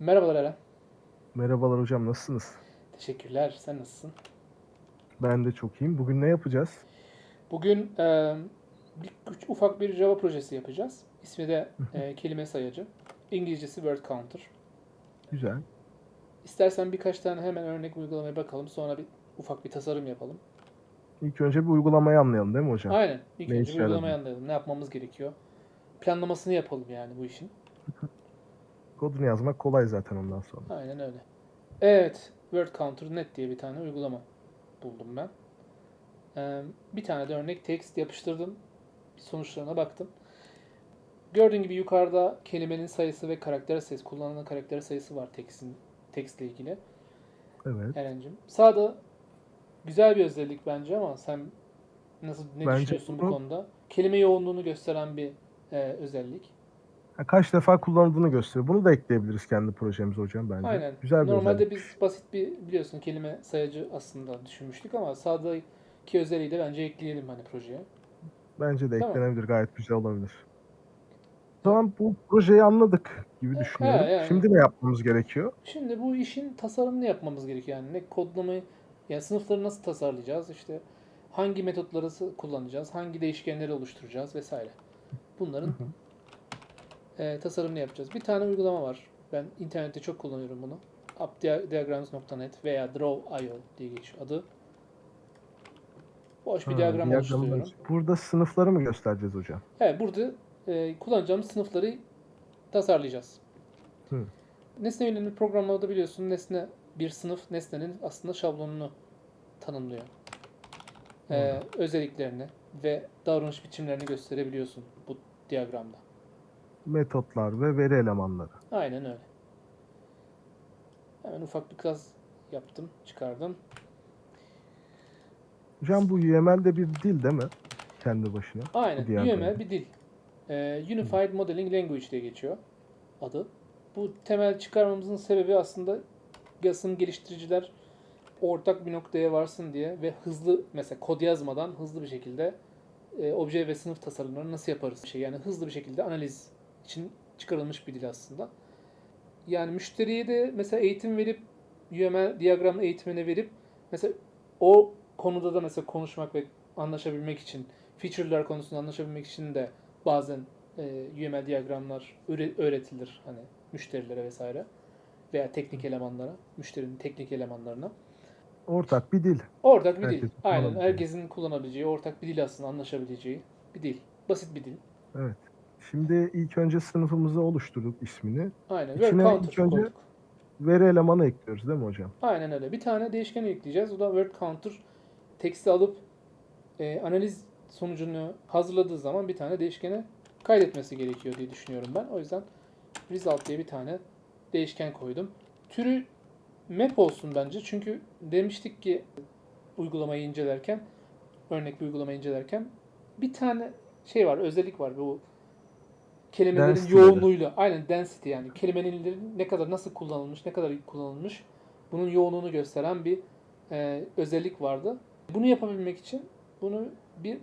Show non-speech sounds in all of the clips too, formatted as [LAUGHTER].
Merhabalar Eren. Merhabalar hocam nasılsınız? Teşekkürler. Sen nasılsın? Ben de çok iyiyim. Bugün ne yapacağız? Bugün e, bir, küç- ufak bir Java projesi yapacağız. İsmi de e, kelime sayacı. İngilizcesi word counter. Güzel. İstersen birkaç tane hemen örnek uygulamaya bakalım. Sonra bir ufak bir tasarım yapalım. İlk önce bir uygulamayı anlayalım değil mi hocam? Aynen. İlk Ne önce bir uygulamayı anlayalım. Ne yapmamız gerekiyor? Planlamasını yapalım yani bu işin. [LAUGHS] Kodunu yazmak kolay zaten ondan sonra. Aynen öyle. Evet. Word Counter Net diye bir tane uygulama buldum ben. Ee, bir tane de örnek text yapıştırdım. Sonuçlarına baktım. Gördüğün gibi yukarıda kelimenin sayısı ve karakter sayısı, kullanılan karakter sayısı var text'in textle ilgili. Evet. Eren'cim. Sağda güzel bir özellik bence ama sen nasıl ne Bence düşünüyorsun bu konuda? Kelime yoğunluğunu gösteren bir e, özellik. Ha, kaç defa kullanıldığını gösteriyor. Bunu da ekleyebiliriz kendi projemize hocam bence. Aynen. Güzel bir Normalde özellik. biz basit bir biliyorsun kelime sayacı aslında düşünmüştük ama sağdaki özelliği de bence ekleyelim hani projeye. Bence de Tamam. eklenebilir. Gayet güzel olabilir. O zaman bu projeyi anladık gibi düşünüyorum. yani. Şimdi ne yapmamız gerekiyor? Şimdi bu işin tasarımını yapmamız gerekiyor yani ne kodlamayı yani sınıfları nasıl tasarlayacağız işte hangi metotları kullanacağız hangi değişkenleri oluşturacağız vesaire. Bunların e, tasarımını yapacağız. Bir tane uygulama var. Ben internette çok kullanıyorum bunu. appdiagrams.net veya Draw.io diye geçiyor adı. Boş bir Ha, diyagram oluşturuyorum. Burada sınıfları mı göstereceğiz hocam? Evet burada e, kullanacağımız sınıfları tasarlayacağız. Hı. Nesne yönelimli programlarda biliyorsun nesne bir sınıf nesnenin aslında şablonunu tanımlıyor. E, özelliklerini ve davranış biçimlerini gösterebiliyorsun bu diyagramda. Metotlar ve veri elemanları. Aynen öyle. Hemen ufak bir kaz yaptım, çıkardım. Hocam bu UML de bir dil değil mi? Kendi başına. Aynen. UML bir dil. Ee, Unified Modeling Language diye geçiyor adı. Bu temel çıkarmamızın sebebi aslında yazılım geliştiriciler ortak bir noktaya varsın diye ve hızlı mesela kod yazmadan hızlı bir şekilde e, obje ve sınıf tasarımlarını nasıl yaparız? Şey, yani hızlı bir şekilde analiz için çıkarılmış bir dil aslında. Yani müşteriye de mesela eğitim verip UML diyagram eğitimini verip mesela o konuda da mesela konuşmak ve anlaşabilmek için feature'lar konusunda anlaşabilmek için de bazen e, UML diyagramlar öğre- öğretilir hani müşterilere vesaire veya teknik elemanlara, müşterinin teknik elemanlarına. Ortak bir dil. Ortak bir dil. Herkesin Aynen. kullanabileceği. Herkesin kullanabileceği ortak bir dil aslında anlaşabileceği bir dil. Basit bir dil. Evet. Şimdi ilk önce sınıfımızı oluşturduk ismini. Aynen. İçine Word counter ilk önce- koyduk. Veri elemanı ekliyoruz değil mi hocam? Aynen öyle. Bir tane değişken ekleyeceğiz. O da word counter teksti alıp e, analiz sonucunu hazırladığı zaman bir tane değişkene kaydetmesi gerekiyor diye düşünüyorum ben. O yüzden result diye bir tane değişken koydum. Türü map olsun bence. Çünkü demiştik ki uygulamayı incelerken örnek bir uygulamayı incelerken bir tane şey var, özellik var bu kelimelerin Density'leri. yoğunluğuyla aynen density yani kelimenin ne kadar nasıl kullanılmış, ne kadar kullanılmış bunun yoğunluğunu gösteren bir e, özellik vardı. Bunu yapabilmek için bunu bir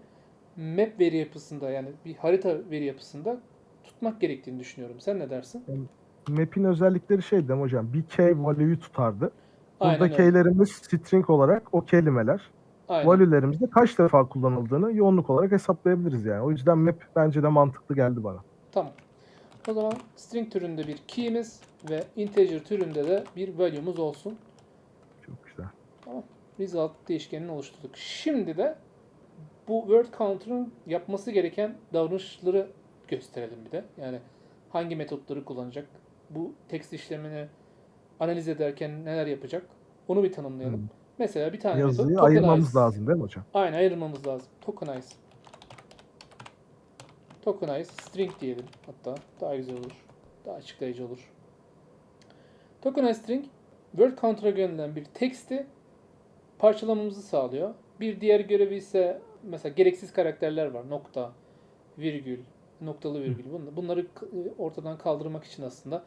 map veri yapısında yani bir harita veri yapısında tutmak gerektiğini düşünüyorum. Sen ne dersin? Map'in özellikleri şey mi hocam? Bir key value'yu tutardı. Aynen Burada öyle. key'lerimiz string olarak o kelimeler. Aynen. Value'lerimizde kaç defa kullanıldığını yoğunluk olarak hesaplayabiliriz yani. O yüzden map bence de mantıklı geldi bana. Tamam. O zaman string türünde bir key'imiz ve integer türünde de bir value'muz olsun. Çok güzel. result değişkenini oluşturduk. Şimdi de bu word counter'ın yapması gereken davranışları gösterelim bir de. Yani hangi metotları kullanacak? Bu text işlemini analiz ederken neler yapacak? Onu bir tanımlayalım. Hmm. Mesela bir tane Yazıyı metot ayırmamız tokenize. lazım değil mi hocam? Aynen ayırmamız lazım. Tokenize. Tokenize string diyelim hatta. Daha güzel olur. Daha açıklayıcı olur. Tokenize string word counter'a gönderilen bir teksti parçalamamızı sağlıyor. Bir diğer görevi ise mesela gereksiz karakterler var. Nokta, virgül, noktalı virgül. Bunları, bunları k- ortadan kaldırmak için aslında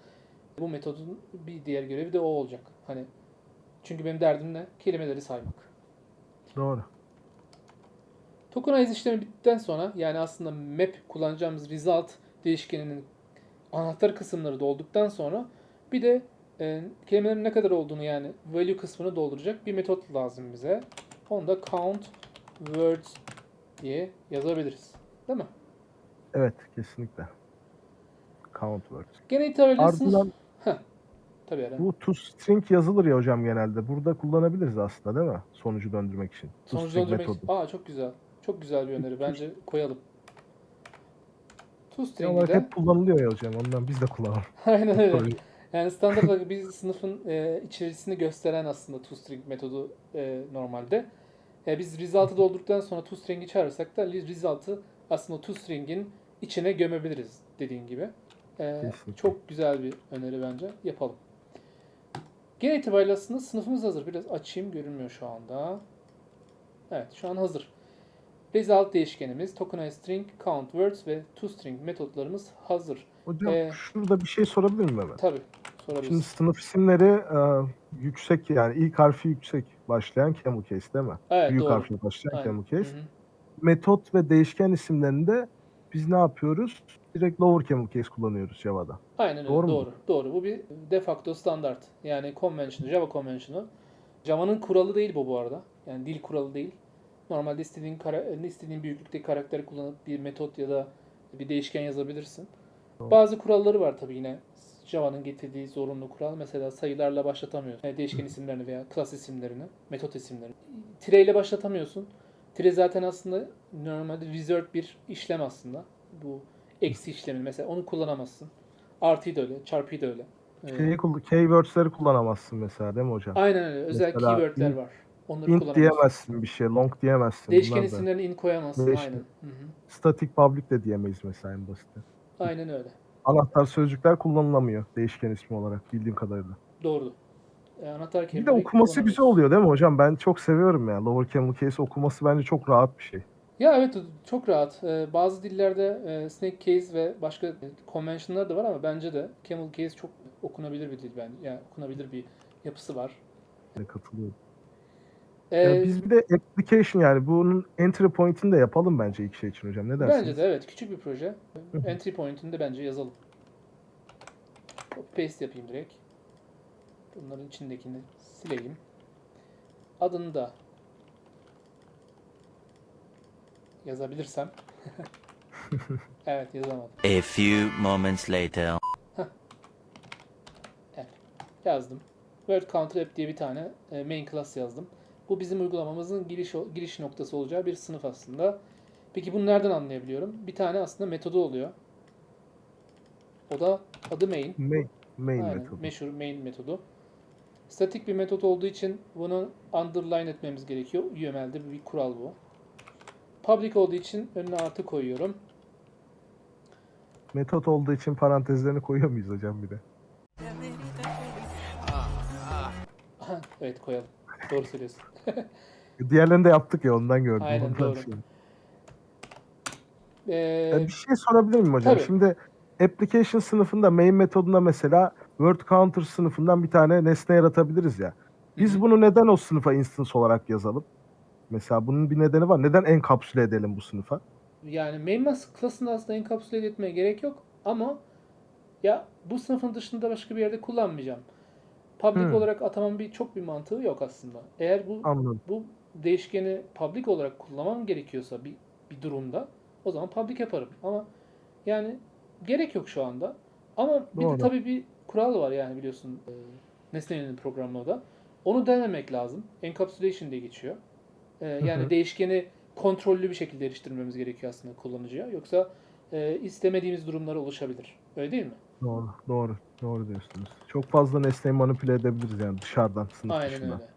bu metodun bir diğer görevi de o olacak. Hani çünkü benim derdim ne? Kelimeleri saymak. Doğru. Tokenize işlemi bittikten sonra yani aslında map kullanacağımız result değişkeninin anahtar kısımları dolduktan sonra bir de e, kelimelerin ne kadar olduğunu yani value kısmını dolduracak bir metot lazım bize. Onu da count words diye yazabiliriz. Değil mi? Evet kesinlikle. Count words. Gene itibariyle Ardından. Tabii Eren. bu toString yazılır ya hocam genelde. Burada kullanabiliriz aslında değil mi? Sonucu döndürmek için. Sonucu toString döndürmek metodu. Aa çok güzel. Çok güzel bir öneri. Bence koyalım. Genel olarak de hep kullanılıyor ya hocam. Ondan biz de kullanalım. [LAUGHS] aynen öyle. Yani standart [LAUGHS] olarak bir sınıfın e, içerisini gösteren aslında toString metodu e, normalde. E, biz result'ı doldurduktan sonra toString'i çağırırsak da result'ı aslında toString'in içine gömebiliriz dediğin gibi. E, Kesinlikle. çok güzel bir öneri bence. Yapalım. Genel itibariyle aslında sınıfımız hazır. Biraz açayım görünmüyor şu anda. Evet şu an hazır. Result değişkenimiz, tokenize string, count words ve toString metotlarımız hazır. Hocam Ee, şurada bir şey sorabilir miyim hemen? Tabii Şimdi sorabiliriz. sınıf isimleri e, yüksek yani ilk harfi yüksek başlayan camel case değil mi? Evet Büyük doğru. harfle başlayan Aynen. camel case. Hı hı. Metot ve değişken isimlerinde biz ne yapıyoruz? Direkt lower camel case kullanıyoruz Java'da. Aynen öyle. Doğru Doğru, mu? doğru. Bu bir de facto standart. Yani convention, Java convention'ı. Java'nın kuralı değil bu bu arada. Yani dil kuralı değil. Normalde istediğin kara- istediğin büyüklükte karakteri kullanıp bir metot ya da bir değişken yazabilirsin. Doğru. Bazı kuralları var tabii yine. Java'nın getirdiği zorunlu kural. Mesela sayılarla başlatamıyorsun. Yani değişken isimlerini veya klas isimlerini, metot isimlerini. Tire ile başlatamıyorsun. Tire zaten aslında normalde reserved bir işlem aslında. Bu eksi işlemi mesela onu kullanamazsın. Artıyı da öyle, çarpıyı da öyle. Ee, Şeyi, kull- keywords'leri kullanamazsın mesela değil mi hocam? aynen öyle. Özel Mesela keywordler int- var. Onları Int kullanamazsın. diyemezsin bir şey, long diyemezsin. Değişken isimlerini in koyamazsın. Değişken- Aynen. Hı hı. Static public de diyemeyiz mesela en basit. Aynen öyle. Anahtar sözcükler kullanılamıyor değişken ismi olarak bildiğim kadarıyla. Doğru. E, anahtar Bir de kelimeyi okuması güzel kullanamıyorsun. oluyor değil mi hocam? Ben çok seviyorum ya. Lower camel case okuması bence çok rahat bir şey. Ya evet çok rahat. Ee, bazı dillerde e, snake case ve başka e, convention'lar da var ama bence de camel case çok okunabilir bir dil bence. Yani okunabilir bir yapısı var. Yani katılıyorum. Ee, Ya biz bir de application yani bunun entry point'ini de yapalım bence ilk şey için hocam. Ne dersiniz? bence de evet küçük bir proje. Entry point'ini de bence yazalım. Copy paste yapayım direkt. Bunların içindekini sileyim. Adını da yazabilirsem. [LAUGHS] evet yazamadım. A few moments later. Yazdım. Word Counter App diye bir tane e, main class yazdım. Bu bizim uygulamamızın giriş giriş noktası olacağı bir sınıf aslında. Peki bunu nereden anlayabiliyorum? Bir tane aslında metodu oluyor. O da adı main. Main, main Aynen, metodu. meşhur main metodu. Statik bir metot olduğu için bunu underline etmemiz gerekiyor. UML'de bir kural bu. Public olduğu için önüne artı koyuyorum. Metot olduğu için parantezlerini koyuyor muyuz hocam bir de? [LAUGHS] Evet koyalım. Doğru söylüyorsun. [LAUGHS] Diğerlerini de yaptık ya ondan gördüm. Aynen, ondan doğru. şey. Ee, bir şey sorabilir miyim hocam? tabii. Şimdi application sınıfında main metodunda mesela word counter sınıfından bir tane nesne yaratabiliriz ya. Biz bunu neden o sınıfa instance olarak yazalım? Mesela bunun bir nedeni var. Neden enkapsüle edelim bu sınıfa? Yani main mask klasını aslında encapsulate etmeye gerek yok ama ya bu sınıfın dışında başka bir yerde kullanmayacağım. Public Hmm. olarak atamam bir çok bir mantığı yok aslında. Eğer bu Anladım. bu değişkeni public olarak kullanmam gerekiyorsa bir bir durumda o zaman public yaparım. Ama yani gerek yok şu anda. Ama bir Doğru. de tabii bir kural var yani biliyorsun e, nesne yönelim programında. Onu denemek lazım. Encapsulation diye geçiyor. E, yani hı. değişkeni kontrollü bir şekilde eriştirmemiz gerekiyor aslında kullanıcıya. Yoksa e, istemediğimiz durumlar oluşabilir. Öyle değil mi? Doğru, doğru, doğru diyorsunuz. Çok fazla nesneyi manipüle edebiliriz yani dışarıdan, sınıf Aynen dışından. öyle.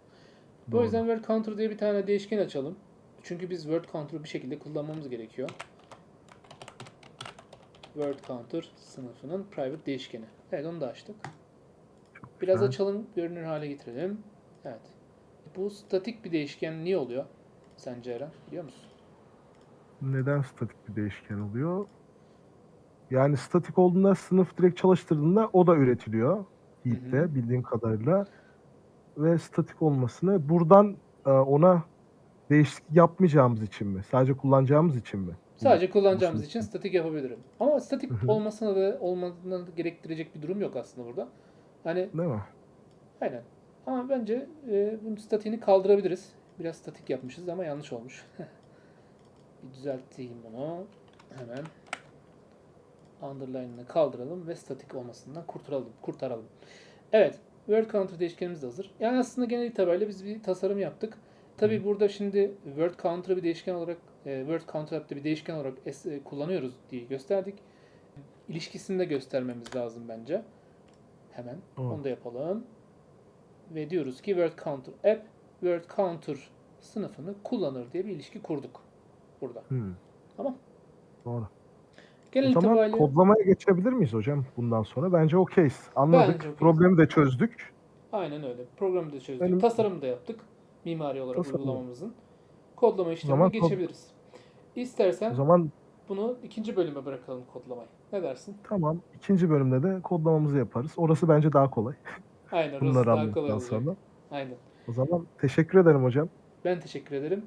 Bu Doğru. yüzden word counter diye bir tane değişken açalım. Çünkü biz word counter'ı bir şekilde kullanmamız gerekiyor. Word counter sınıfının private değişkeni. Evet onu da açtık. Biraz açalım, görünür hale getirelim. Evet. Bu statik bir değişken niye oluyor? Sence Eren? Biliyor musun? Neden statik bir değişken oluyor? Yani statik olduğunda sınıf direkt çalıştırdığında o da üretiliyor. Heap'te Hı bildiğim kadarıyla. Ve statik olmasını buradan e, ona değişiklik yapmayacağımız için mi? Sadece kullanacağımız için mi? Sadece kullanacağımız için statik yapabilirim. Ama statik Hı hı. olmasına da gerektirecek bir durum yok aslında burada. Hani Değil mi? aynen. Ama bence e, bunun statiğini kaldırabiliriz. Biraz statik yapmışız ama yanlış olmuş. [LAUGHS] bir düzelteyim bunu. Hemen. Underline'ını kaldıralım ve statik olmasından kurtaralım. Kurtaralım. Evet. Word counter değişkenimiz de hazır. Yani aslında genel itibariyle biz bir tasarım yaptık. Tabii burada şimdi word counter'ı bir değişken olarak word counter app'te bir değişken olarak e, kullanıyoruz diye gösterdik. İlişkisini de göstermemiz lazım bence. Hemen Evet. onu da yapalım. Ve diyoruz ki word counter app word counter sınıfını kullanır diye bir ilişki kurduk burada. Hmm, Tamam. doğru. Genel O zaman itibariyle kodlamaya geçebilir miyiz hocam bundan sonra? Bence okeyiz. Anladık. Bence. Problemi de çözdük. aynen öyle. Programı da çözdük. Benim- Tasarımı da yaptık. Mimari olarak Tasarım. uygulamamızın. Kodlama işlemine zaman kod- geçebiliriz. İstersen O zaman bunu ikinci bölüme bırakalım kodlamayı. Ne dersin? tamam. ikinci bölümde de kodlamamızı yaparız. Orası bence daha kolay. Aynen. orası Bunları daha kolay anladıktan olacak. sonra. Aynen. O zaman teşekkür ederim hocam. Ben teşekkür ederim.